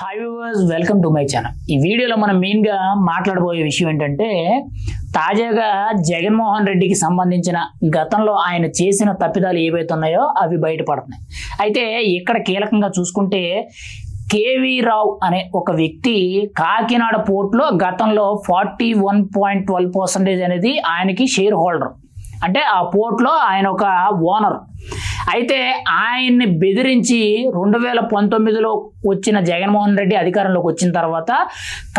Hi viewers welcome to my channel ఈ వీడియోలో మనం మెయిన్గా మాట్లాడబోయే విషయం ఏంటంటే తాజాగా జగన్మోహన్ రెడ్డికి సంబంధించిన గతంలో ఆయన చేసిన తప్పిదాలు ఏవైతే ఉన్నాయో అవి బయటపడుతున్నాయి. అయితే ఇక్కడ కీలకంగా చూసుకుంటే కేవీ రావు అనే ఒక వ్యక్తి కాకినాడ పోర్ట్లో గతంలో forty one point twelve percentage అనేది ఆయనకి షేర్ హోల్డర్. అంటే ఆ పోర్ట్లో ఆయన ఒక ఓనర్. అయితే ఆయన్ని బెదిరించి రెండు వేల పంతొమ్మిదిలో వచ్చిన జగన్మోహన్ రెడ్డి అధికారంలోకి వచ్చిన తర్వాత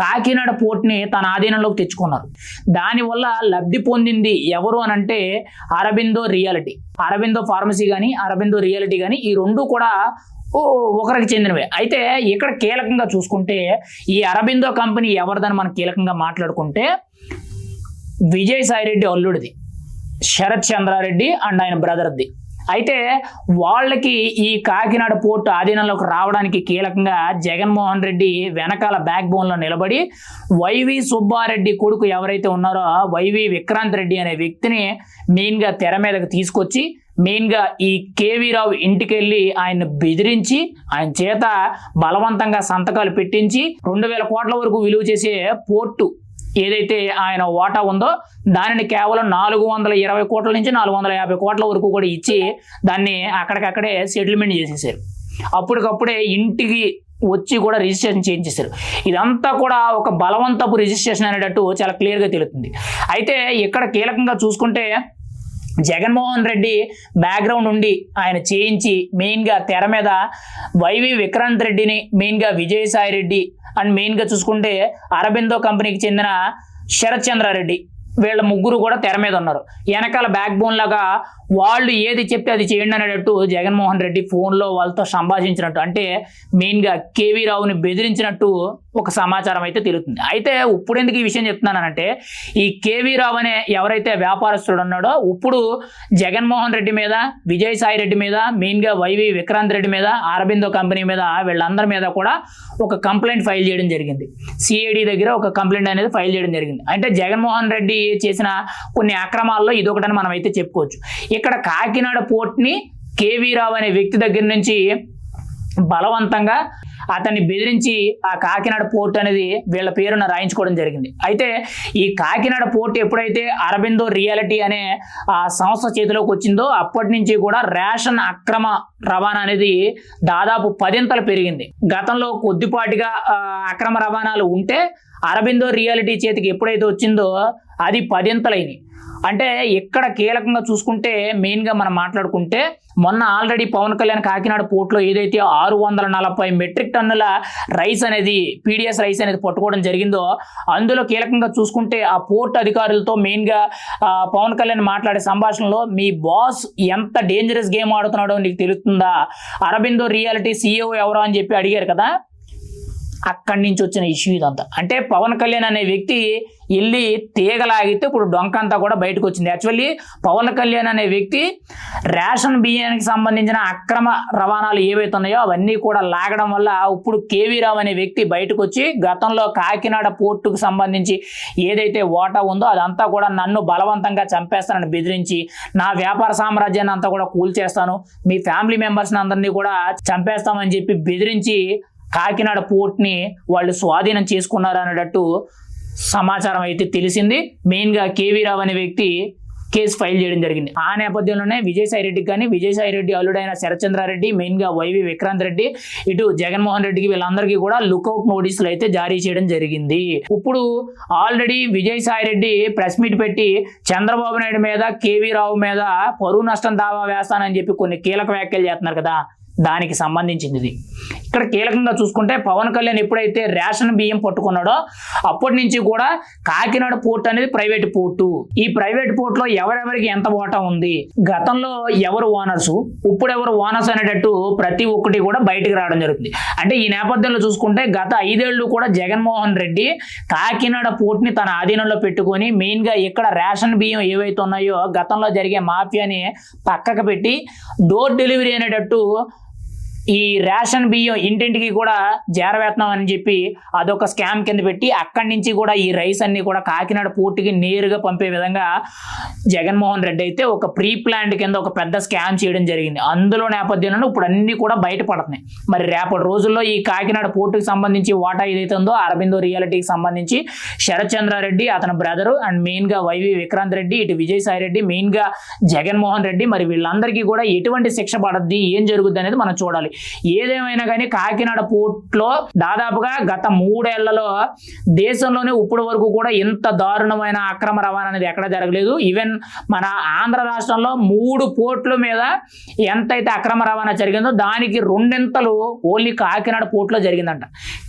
కాకినాడ పోర్ట్ని తన ఆధీనంలోకి తెచ్చుకున్నారు. దానివల్ల లబ్ధి పొందింది ఎవరు అని అంటే అరబిందో రియాలిటీ. అరబిందో ఫార్మసీ కానీ అరబిందో రియాలిటీ కానీ ఈ రెండు కూడా ఓ ఒకరికి చెందినవే. అయితే ఇక్కడ కీలకంగా చూసుకుంటే ఈ అరబిందో కంపెనీ ఎవరిదని మనం కీలకంగా మాట్లాడుకుంటే విజయసాయిరెడ్డి అల్లుడిది. శరత్ చంద్రారెడ్డి అండ్ ఆయన బ్రదర్ది. అయితే వాళ్ళకి ఈ కాకినాడ పోర్టు ఆధీనంలోకి రావడానికి కీలకంగా జగన్మోహన్ రెడ్డి వెనకాల బ్యాక్ బోన్లో నిలబడి వైవి సుబ్బారెడ్డి కొడుకు ఎవరైతే ఉన్నారో వైవి విక్రాంత్ రెడ్డి అనే వ్యక్తిని మెయిన్గా తెర మీదకు తీసుకొచ్చి మెయిన్గా ఈ కేవీ రావు ఇంటికి వెళ్ళి ఆయన బెదిరించి ఆయన చేత బలవంతంగా సంతకాలు పెట్టించి రెండు వేల కోట్ల వరకు విలువ చేసే పోర్టు ఏదైతే ఆయన వాటా ఉందో దానిని కేవలం నాలుగు వందల ఇరవై కోట్ల నుంచి నాలుగు వందల యాభై కోట్ల వరకు కూడా ఇచ్చి దాన్ని అక్కడికక్కడే సెటిల్మెంట్ చేసేసారు. అప్పటికప్పుడే ఇంటికి వచ్చి కూడా రిజిస్ట్రేషన్ చేయించేశారు. ఇదంతా కూడా ఒక బలవంతపు రిజిస్ట్రేషన్ అనేటట్టు చాలా క్లియర్గా తెలుస్తుంది. అయితే ఇక్కడ కీలకంగా చూసుకుంటే జగన్మోహన్ రెడ్డి బ్యాక్గ్రౌండ్ ఉండి ఆయన చేయించి మెయిన్గా తెర మీద వైవి విక్రాంత్ రెడ్డిని మెయిన్గా విజయసాయి రెడ్డి అండ్ మెయిన్గా చూసుకుంటే అరబిందో కంపెనీకి చెందిన శరత్ చంద్రారెడ్డి. వీళ్ళ ముగ్గురు కూడా తెర మీద ఉన్నారు. వెనకాల బ్యాక్ బోన్ లాగా వాళ్ళు ఏది చెప్తే అది చేయండి అనేటట్టు జగన్మోహన్ రెడ్డి ఫోన్లో వాళ్ళతో సంభాషించినట్టు. అంటే మెయిన్గా కేవీ రావుని బెదిరించినట్టు ఒక సమాచారం అయితే తెలుస్తుంది. అయితే ఇప్పుడు ఎందుకు ఈ విషయం చెప్తున్నానంటే ఈ కేవీ రావు అనే ఎవరైతే వ్యాపారస్తుడు ఉన్నాడో ఇప్పుడు జగన్మోహన్ రెడ్డి మీద విజయసాయి రెడ్డి మీద మెయిన్గా వైవి విక్రాంత్ రెడ్డి మీద అరబిందో కంపెనీ మీద వీళ్ళందరి మీద కూడా ఒక కంప్లైంట్ ఫైల్ చేయడం జరిగింది. సిఐడి దగ్గర ఒక కంప్లైంట్ అనేది ఫైల్ చేయడం జరిగింది. అంటే జగన్మోహన్ రెడ్డి చేసిన కొన్ని అక్రమాల్లో ఇదొకటని మనం అయితే చెప్పుకోవచ్చు. ఇక్కడ కాకినాడ పోర్ట్ని కేవీ రావు అనే వ్యక్తి దగ్గర నుంచి బలవంతంగా అతన్ని బెదిరించి ఆ కాకినాడ పోర్ట్ అనేది వీళ్ళ పేరున రాయించుకోవడం జరిగింది. అయితే ఈ కాకినాడ పోర్ట్ ఎప్పుడైతే అరబిందో రియాలిటీ అనే ఆ సంస్థ చేతిలోకి వచ్చిందో అప్పటి నుంచి కూడా రేషన్ అక్రమ రవాణా అనేది దాదాపు పదింతలు పెరిగింది. గతంలో కొద్దిపాటిగా అక్రమ రవాణాలు ఉంటే అరబిందో రియాలిటీ చేతికి ఎప్పుడైతే వచ్చిందో అది పదింతలైంది. అంటే ఇక్కడ కీలకంగా చూసుకుంటే మెయిన్గా మనం మాట్లాడుకుంటే మొన్న ఆల్రెడీ పవన్ కళ్యాణ్ కాకినాడ పోర్ట్లో ఏదైతే ఆరు వందల నలభై మెట్రిక్ టన్నుల రైస్ అనేది పీడిఎస్ రైస్ అనేది పట్టుకోవడం జరిగిందో అందులో కీలకంగా చూసుకుంటే ఆ పోర్ట్ అధికారులతో మెయిన్గా పవన్ కళ్యాణ్ మాట్లాడే సంభాషణలో మీ బాస్ ఎంత డేంజరస్ గేమ్ ఆడుతున్నాడో నీకు తెలుస్తుందా? అరబిందో రియాలిటీ సీఈఓ ఎవరో అని చెప్పి అడిగారు కదా. అక్కడి నుంచి వచ్చిన ఇష్యూ ఇదంతా. అంటే పవన్ కళ్యాణ్ అనే వ్యక్తి వెళ్ళి తీగలాగితే ఇప్పుడు డొంకంతా కూడా బయటకు వచ్చింది. యాక్చువల్లీ పవన్ కళ్యాణ్ అనే వ్యక్తి రేషన్ బియ్యానికి సంబంధించిన అక్రమ రవాణాలు ఏవైతే ఉన్నాయో అవన్నీ కూడా లాగడం వల్ల ఇప్పుడు కేవీ రావు అనే వ్యక్తి బయటకు వచ్చి గతంలో కాకినాడ పోర్టుకు సంబంధించి ఏదైతే ఓటా ఉందో అదంతా కూడా నన్ను బలవంతంగా చంపేస్తానని బెదిరించి నా వ్యాపార సామ్రాజ్యాన్ని అంతా కూడా కూల్చేస్తాను. మీ ఫ్యామిలీ మెంబర్స్ని అందరినీ కూడా చంపేస్తామని చెప్పి బెదిరించి కాకినాడ పోర్ట్ని వాళ్ళు స్వాధీనం చేసుకున్నారు అన్నట్టు సమాచారం అయితే తెలిసింది. మెయిన్గా కేవీ రావు అనే వ్యక్తి కేసు ఫైల్ చేయడం జరిగింది. ఆ నేపథ్యంలోనే విజయసాయి రెడ్డికి కానీ విజయసాయి రెడ్డి అల్లుడైన శరత్చంద్రారెడ్డి మెయిన్గా వైవి విక్రాంత్ రెడ్డి ఇటు జగన్మోహన్ రెడ్డికి వీళ్ళందరికీ కూడా లుకౌట్ నోటీసులు అయితే జారీ చేయడం జరిగింది. ఇప్పుడు already Vijayasai Reddy press meet పెట్టి చంద్రబాబు నాయుడు మీద కేవీ రావు మీద పరువు నష్టం దావా వేస్తానని చెప్పి కొన్ని కీలక వ్యాఖ్యలు చేస్తున్నారు కదా. దానికి సంబంధించింది ఇది. ఇక్కడ కీలకంగా చూసుకుంటే పవన్ కళ్యాణ్ ఎప్పుడైతే రేషన్ బియ్యం పట్టుకున్నాడో అప్పటి నుంచి కూడా కాకినాడ పోర్ట్ అనేది ప్రైవేట్ పోర్టు. ఈ ప్రైవేట్ పోర్ట్లో ఎవరెవరికి ఎంత ఓటా ఉంది? గతంలో ఎవరు ఓనర్స్? ఇప్పుడు ఎవరు ఓనర్స్ అనేటట్టు ప్రతి ఒక్కటి కూడా బయటకు రావడం జరుగుతుంది. అంటే ఈ నేపథ్యంలో చూసుకుంటే గత ఐదేళ్ళు కూడా జగన్మోహన్ రెడ్డి కాకినాడ పోర్ట్ని తన ఆధీనంలో పెట్టుకొని మెయిన్గా ఇక్కడ రేషన్ బియ్యం ఏవైతే ఉన్నాయో గతంలో జరిగే మాఫియాని పక్కకు పెట్టి డోర్ డెలివరీ అనేటట్టు ఈ రేషన్ బియ్యం ఇంటింటికి కూడా చేరవేస్తున్నాం అని చెప్పి అదొక స్కామ్ కింద పెట్టి అక్కడి నుంచి కూడా ఈ రైస్ అన్ని కూడా కాకినాడ పోర్టుకి నేరుగా పంపే విధంగా జగన్మోహన్ రెడ్డి అయితే ఒక ప్రీ ప్లాంట్ కింద ఒక పెద్ద స్కామ్ చేయడం జరిగింది. అందులో నేపథ్యంలో ఇప్పుడు అన్ని కూడా బయటపడుతున్నాయి. మరి రేపటి రోజుల్లో ఈ కాకినాడ పోర్టుకి సంబంధించి వాటా ఏదైతే ఉందో అరబిందో రియాలిటీకి సంబంధించి శరత్ రెడ్డి అతని బ్రదరు అండ్ మెయిన్గా వైవి విక్రాంత్ రెడ్డి ఇటు విజయసాయి రెడ్డి మెయిన్గా జగన్మోహన్ రెడ్డి. మరి వీళ్ళందరికీ కూడా ఎటువంటి శిక్ష పడద్ది ఏం జరుగుద్ది అనేది మనం చూడాలి. ఏదేమైనా కానీ కాకినాడ పోర్ట్లో దాదాపుగా గత మూడేళ్ళలో దేశంలోనే ఇప్పటి వరకు కూడా ఇంత దారుణమైన అక్రమ రవాణా అనేది ఎక్కడ జరగలేదు. ఈవెన్ మన ఆంధ్ర రాష్ట్రంలో మూడు పోర్టుల మీద ఎంతైతే అక్రమ రవాణా జరిగిందో దానికి రెండింతలు ఓన్లీ కాకినాడ పోర్టులో జరిగిందంట.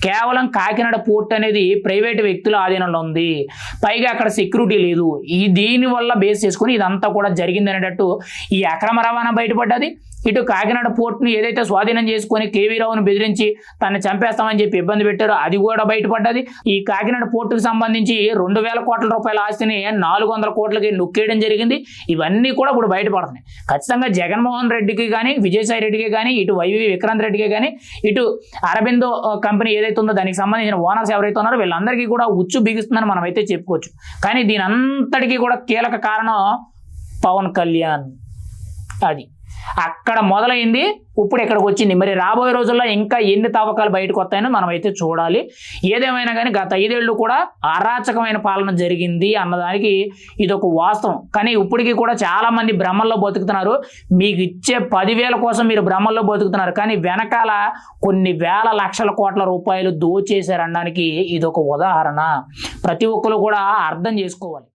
కేవలం కాకినాడ పోర్ట్ అనేది ప్రైవేట్ వ్యక్తుల ఆధీనంలో ఉంది. పైగా అక్కడ సెక్యూరిటీ లేదు. ఈ దీనివల్ల బేస్ చేసుకుని ఇదంతా కూడా జరిగింది అనేటట్టు ఈ అక్రమ రవాణా బయటపడ్డది. ఇటు కాకినాడ పోర్ట్ని ఏదైతే స్వాధీనం చేసుకొని కేవీరావును బెదిరించి తనని చంపేస్తామని చెప్పి ఇబ్బంది పెట్టారో అది కూడా బయటపడ్డది. ఈ కాకినాడ పోర్టుకు సంబంధించి రెండు వేల కోట్ల రూపాయల ఆస్తిని నాలుగు వందల కోట్లకి నొక్కేయడం జరిగింది. ఇవన్నీ కూడా ఇప్పుడు బయటపడుతున్నాయి. ఖచ్చితంగా జగన్మోహన్ రెడ్డికి కానీ విజయసాయి రెడ్డికి కానీ ఇటు వైవి విక్రాంత్ రెడ్డికి కానీ ఇటు అరబిందో కంపెనీ ఏదైతే ఉందో దానికి సంబంధించిన ఓనర్స్ ఎవరైతే ఉన్నారో వీళ్ళందరికీ కూడా ఉచ్చు బిగుస్తుందని మనం అయితే చెప్పుకోవచ్చు. కానీ దీని అంతటికీ కూడా కీలక కారణం పవన్ కళ్యాణ్. అది. అక్కడ మొదలైంది. ఇప్పుడు ఇక్కడికి వచ్చింది. మరి రాబోయే రోజుల్లో ఇంకా ఎన్ని తవ్వకాలు బయటకు వస్తాయని మనం అయితే చూడాలి. ఏదేమైనా కానీ గత ఐదేళ్ళు కూడా అరాచకమైన పాలన జరిగింది అన్నదానికి ఇది ఒక వాస్తవం. కానీ ఇప్పటికీ కూడా చాలా మంది భ్రమల్లో బతుకుతున్నారు. మీకు ఇచ్చే పదివేల కోసం మీరు భ్రమల్లో బతుకుతున్నారు. కానీ వెనకాల కొన్ని వేల లక్షల కోట్ల రూపాయలు దోచేశారనడానికి ఇది ఒక ఉదాహరణ. ప్రతి ఒక్కరు కూడా అర్థం చేసుకోవాలి.